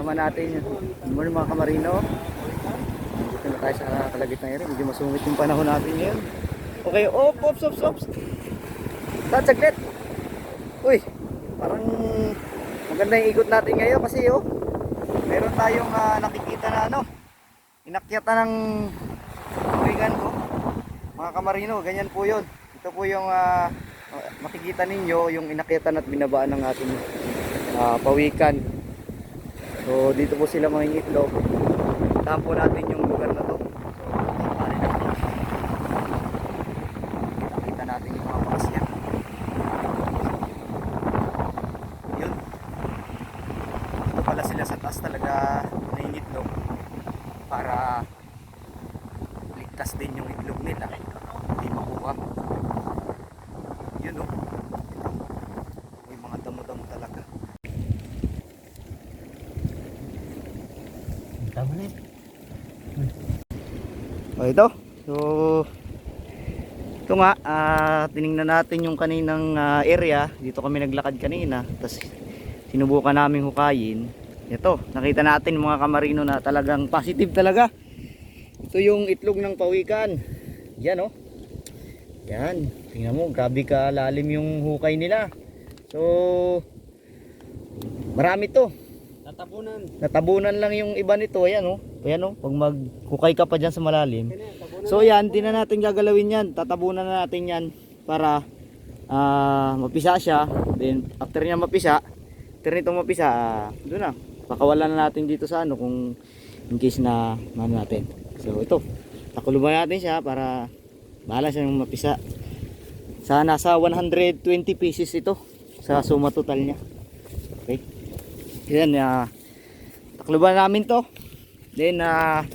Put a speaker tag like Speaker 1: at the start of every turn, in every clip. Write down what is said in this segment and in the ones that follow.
Speaker 1: Kama natin yun. Good morning mga kamarino. Dito na tayo sa kalagitnaan rin. Medyo masungit yung panahon natin ngayon. Okay, op, ops, ops, ops. Dad, saglit. Uy, parang maganda yung ikot natin ngayon kasi oh, meron tayong ah, nakikita na ano, inakyatan ng tuwigan ko. Mga kamarino, ganyan po yun. Ito po yung ah, makikita ninyo, yung inakyatan at binabaan ng ating ah, pawikan. So dito po sila mga itlog. Tahan po natin yung lugar na to. Kita natin yung mga pakasyan. Yun. Dito pala sila sa taas talaga nangingitlog para ligtas din yung itlog nila. Hindi makuha. Yun o. May mga damo-damo talaga.
Speaker 2: Tama na
Speaker 1: O ito. So ito nga, ah, tiningnan natin yung kaninang ah, area. Dito kami naglakad kanina. Tapos sinubukan namin hukayin. Ito, nakita natin mga kamarino na talagang positive talaga. Ito yung itlog ng pawikan. Yan oh. Yan. Tingnan mo, grabe ka lalim yung hukay nila. So, marami to
Speaker 2: Tatapunan.
Speaker 1: natabunan lang yung iba nito ayan oh. Ayan oh pag maghukay ka pa dyan sa malalim. So yan di na natin gagalawin yan. Tatabunan na natin yan para ah, mapisa siya. Then after niya mapisa after nito mapisa ah, doon na. Pakawalan na natin dito sa ano kung in case na ano natin. So ito. Takuluban natin siya para bahala siya ng mapisa. Sa nasa 120 pieces ito sa suma total niya. Okay yan, uh, takluban namin to. Then, uh,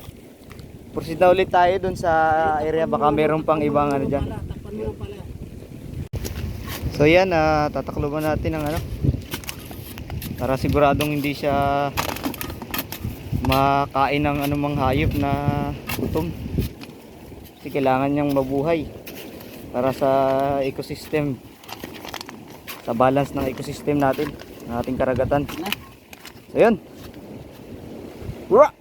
Speaker 1: proceed ulit tayo dun sa area. Baka meron pang ibang ano dyan. So yan, uh, tatakluban natin ang ano. Para siguradong hindi siya makain ng anumang hayop na gutom. Kasi kailangan niyang mabuhay para sa ecosystem sa balance ng ecosystem natin ng ating karagatan. So yun. Hurrah!